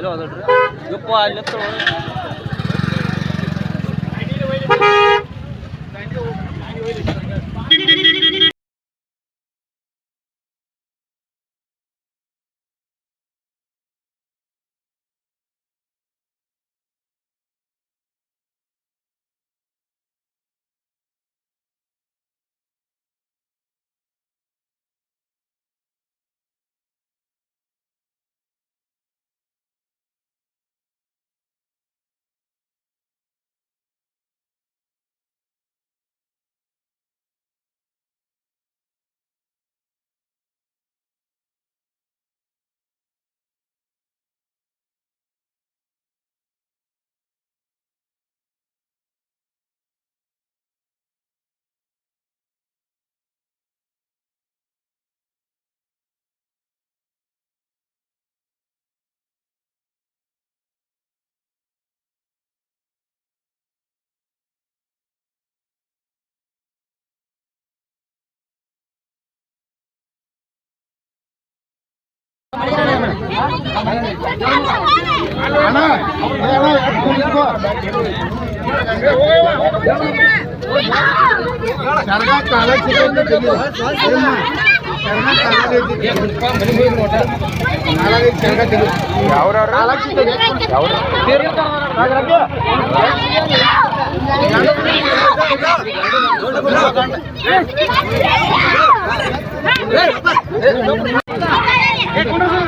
ഇതിൽ വന്നിട്ട് ഇതിപ്പോൾ അതിലെത്തോളം Hey!